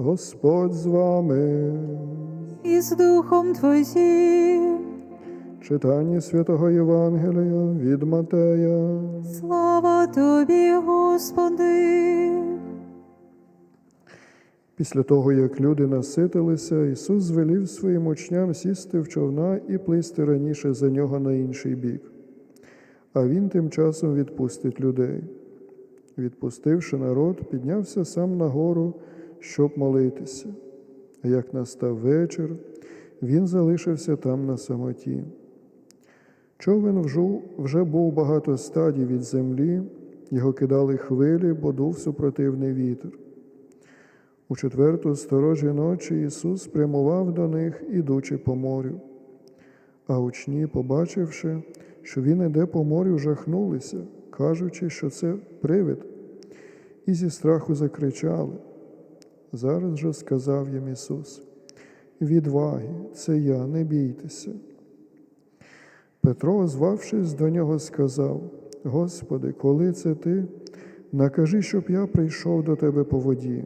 Господь з вами. і з Духом Твоїм. Читання святого Євангелія від Матея. Слава Тобі, Господи. Після того, як люди наситилися, Ісус звелів своїм учням сісти в човна і плисти раніше за нього на інший бік. А він тим часом відпустить людей. Відпустивши народ, піднявся сам на гору, щоб молитися. А як настав вечір, він залишився там на самоті. Човен вже був багато стадій від землі, його кидали хвилі, бо дув супротивний вітер. У четверту сторожі ночі Ісус прямував до них, ідучи по морю. А учні, побачивши, що Він іде по морю, жахнулися, кажучи, що це привид, і зі страху закричали. Зараз же сказав їм Ісус: Відваги, це я, не бійтеся. Петро, озвавшись до нього, сказав: Господи, коли це ти, накажи, щоб я прийшов до тебе по воді.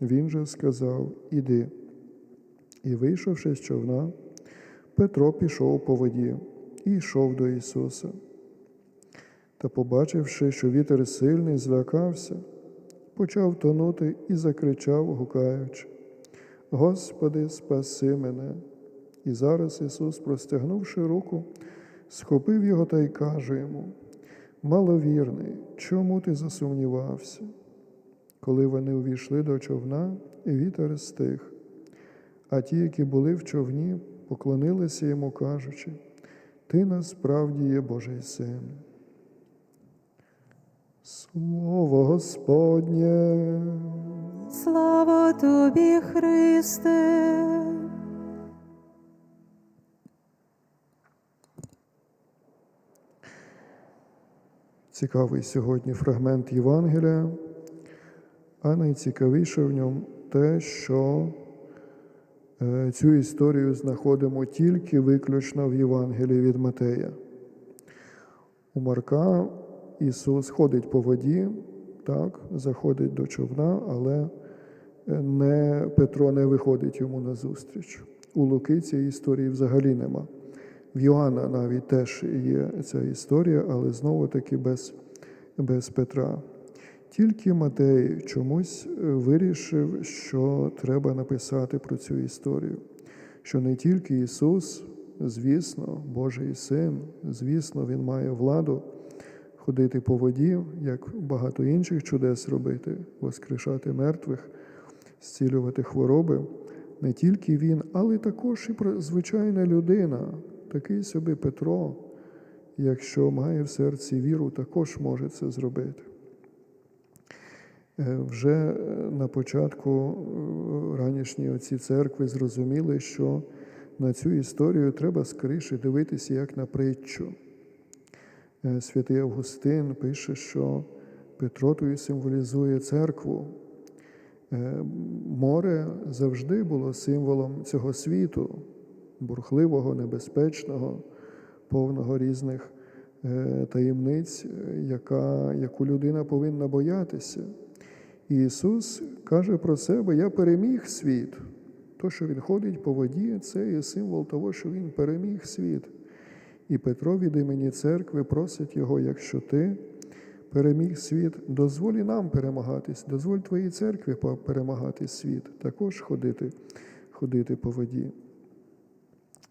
Він же сказав: Іди. І, вийшовши з човна, Петро пішов по воді і йшов до Ісуса. Та, побачивши, що вітер сильний, злякався, почав тонути і закричав, гукаючи: Господи, спаси мене! І зараз Ісус, простягнувши руку, схопив його та й каже йому: Маловірний, чому ти засумнівався? Коли вони увійшли до човна, вітер стих. А ті, які були в човні, поклонилися йому, кажучи: Ти насправді є Божий син. Слово Господнє. Слава Тобі, Христе. Цікавий сьогодні фрагмент Євангелія, а найцікавіше в ньому те, що е, цю історію знаходимо тільки виключно в Євангелії від Матея. У Марка Ісус ходить по воді, так, заходить до човна, але е, не, Петро не виходить йому назустріч. У Луки цієї історії взагалі нема. В Йоанна навіть теж є ця історія, але знову таки без, без Петра. Тільки Матей чомусь е, вирішив, що треба написати про цю історію. Що не тільки Ісус, звісно, Божий Син, звісно, Він має владу ходити по воді, як багато інших чудес робити, воскрешати мертвих, зцілювати хвороби. Не тільки він, але також і звичайна людина, такий собі Петро, якщо має в серці віру, також може це зробити. Е, Вже е, на початку е, ранішньої оці церкви зрозуміли, що на цю історію треба скоріше дивитися як на притчу. Е, Святий Августин пише, що Петро тою символізує церкву. Е, Море завжди було символом цього світу, бурхливого, небезпечного, повного різних е, таємниць, яка, яку людина повинна боятися. І Ісус каже про себе: Я переміг світ. То, що Він ходить по воді, це є символ того, що Він переміг світ. І Петро від імені церкви просить його, якщо ти переміг світ, дозволь нам перемагатись, дозволь твоїй церкві перемагати світ, також ходити, ходити по воді.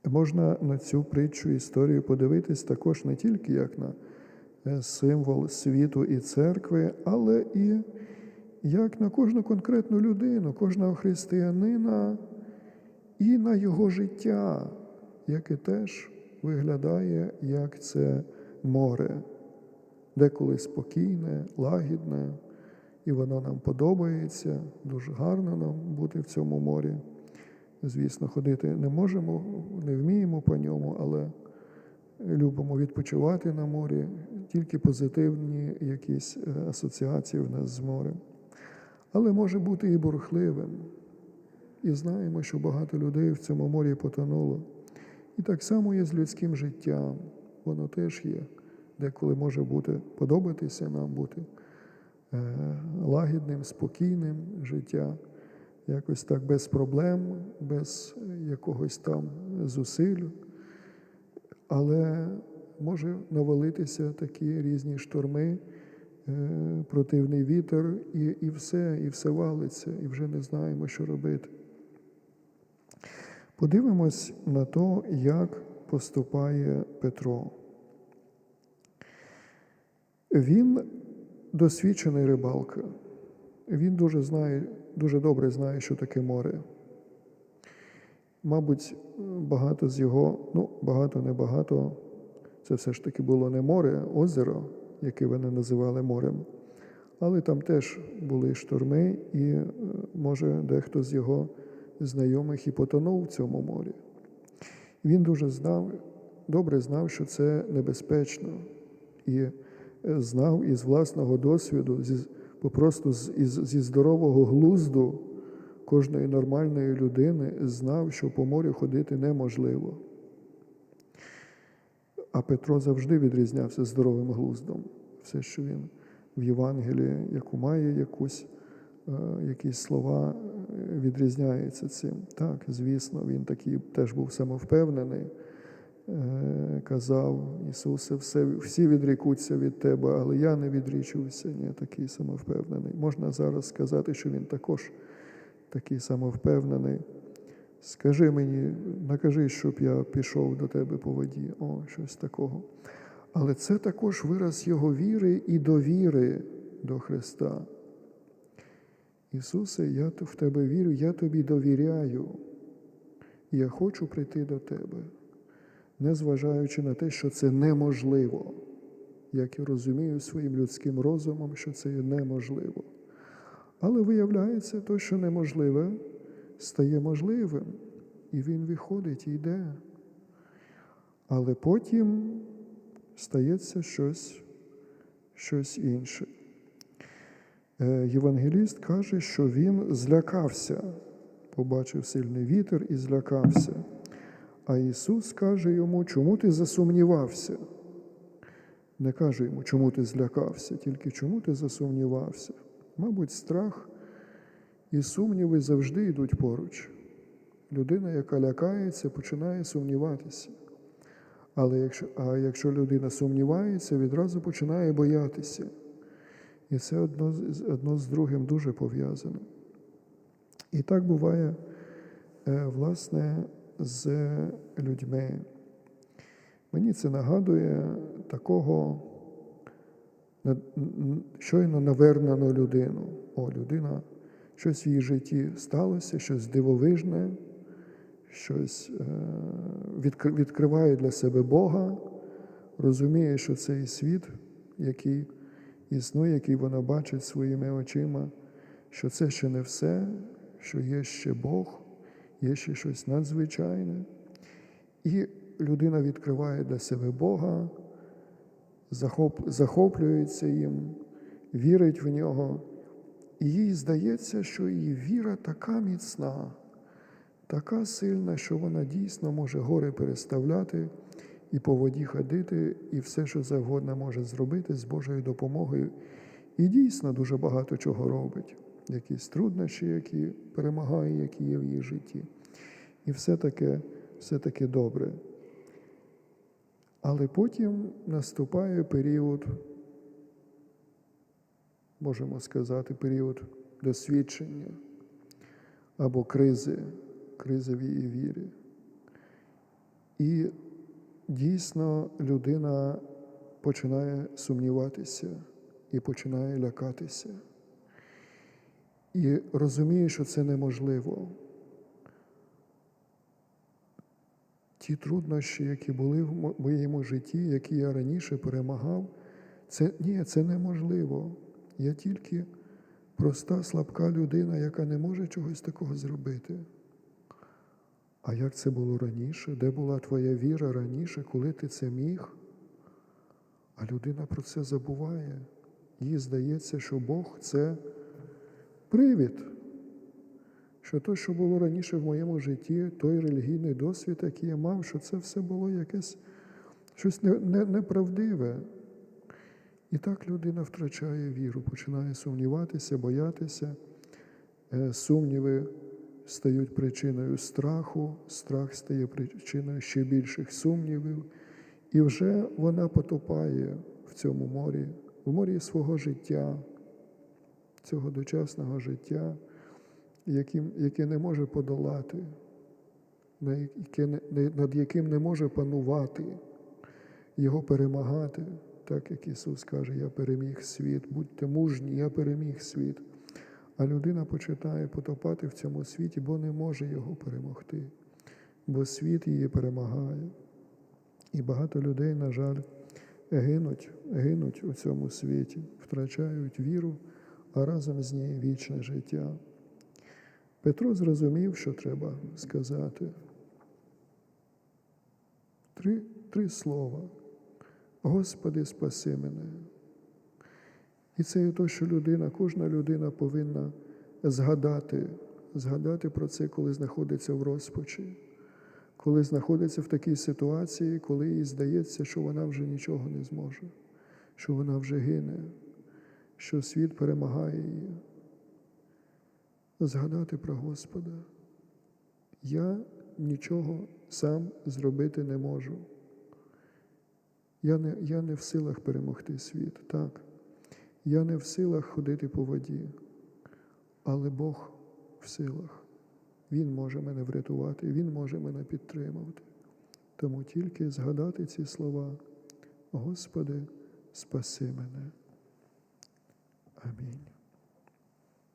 Можна на цю притчу історію подивитись також не тільки як на е, символ світу і церкви, але і як на кожну конкретну людину, кожного християнина і на його життя, яке теж виглядає як це море, деколи спокійне, лагідне, і воно нам подобається, дуже гарно нам бути в цьому морі. Звісно, ходити не можемо, не вміємо по ньому, але любимо відпочивати на морі, тільки позитивні якісь е, асоціації в нас з морем. Але може бути і бурхливим. І знаємо, що багато людей в цьому морі потонуло. І так само є з людським життям. Воно теж є, деколи може бути подобатися нам бути е, лагідним, спокійним життя, якось так без проблем, без якогось там зусиль. Але може навалитися такі різні шторми, е, противний вітер, і, і все, і все валиться, і вже не знаємо, що робити. Подивимось на то, як поступає Петро. Він досвідчений рибалка. Він дуже знає, дуже добре знає, що таке море. Мабуть, багато з його, ну, багато, не багато, це все ж таки було не море, озеро, яке вони називали морем. Але там теж були шторми, і, е, може, дехто з його знайомих і потонув в цьому морі. Він дуже знав, добре знав, що це небезпечно, і е, знав із власного досвіду, зі, попросту з, із, зі здорового глузду кожної нормальної людини знав, що по морю ходити неможливо. А Петро завжди відрізнявся здоровим глуздом. Все, що він в Євангелії, яку має якусь, е, якісь слова, відрізняється цим. Так, звісно, він такий теж був самовпевнений. Е, Казав Ісусе, все, всі відрікуться від Тебе, але я не відрічуся. Ні, такий самовпевнений. Можна зараз сказати, що він також такий самовпевнений. Скажи мені, накажи, щоб я пішов до тебе по воді. О, щось такого. Але це також вираз його віри і довіри до Христа. Ісусе, я в Тебе вірю, я тобі довіряю. Я хочу прийти до Тебе, незважаючи на те, що це неможливо. Як я розумію своїм людським розумом, що це є неможливо. Але виявляється, то, що неможливе, стає можливим, і він виходить і йде. Але потім стається щось, щось інше. Е, Євангеліст каже, що він злякався, побачив сильний вітер і злякався. А Ісус каже йому, чому ти засумнівався? Не каже йому, чому ти злякався, тільки чому ти засумнівався. Мабуть, страх і сумніви завжди йдуть поруч. Людина, яка лякається, починає сумніватися. Але якщо, а якщо людина сумнівається, відразу починає боятися. І це одно, одно з другим дуже пов'язано. І так буває, е, власне, з людьми. Мені це нагадує такого щойно навернену людину. О, людина, щось в її житті сталося, щось дивовижне, щось е, відкриває для себе Бога, розуміє, що цей світ, який існує, який вона бачить своїми очима, що це ще не все, що є ще Бог, є ще щось надзвичайне. І людина відкриває для себе Бога, захоп, захоплюється їм, вірить в нього. І їй здається, що її віра така міцна, така сильна, що вона дійсно може гори переставляти і по воді ходити, і все, що завгодно може зробити з Божою допомогою. І дійсно дуже багато чого робить, якісь труднощі, які перемагає, які є в її житті. І все таке, все таке добре. Але потім наступає період, можемо сказати, період досвідчення або кризи, кризи в її вірі. І дійсно людина починає сумніватися і починає лякатися. І розуміє, що це неможливо. Ті труднощі, які були в моєму житті, які я раніше перемагав, це ні, це неможливо. Я тільки проста, слабка людина, яка не може чогось такого зробити. А як це було раніше? Де була твоя віра раніше, коли ти це міг? А людина про це забуває. Їй здається, що Бог це привід. Що те, що було раніше в моєму житті, той релігійний досвід, який я мав, що це все було якесь щось не- не- неправдиве. І так людина втрачає віру, починає сумніватися, боятися. Е, Сумніви стають причиною страху, страх стає причиною ще більших сумнівів, і вже вона потопає в цьому морі, в морі свого життя, цього дочасного життя, яким, яке не може подолати, над яким не може панувати, його перемагати, так як Ісус каже, я переміг світ, будьте мужні, я переміг світ. А людина починає потопати в цьому світі, бо не може його перемогти, бо світ її перемагає. І багато людей, на жаль, гинуть, гинуть у цьому світі, втрачають віру, а разом з нею вічне життя. Петро зрозумів, що треба сказати. Три, три слова. Господи, спаси мене. І це є те, що людина, кожна людина повинна згадати, згадати про це, коли знаходиться в розпачі, коли знаходиться в такій ситуації, коли їй здається, що вона вже нічого не зможе, що вона вже гине, що світ перемагає її. Згадати про Господа. Я нічого сам зробити не можу. Я не, я не в силах перемогти світ, так. Я не в силах ходити по воді, але Бог в силах. Він може мене врятувати, Він може мене підтримувати. Тому тільки згадати ці слова, Господи, спаси мене. Амінь.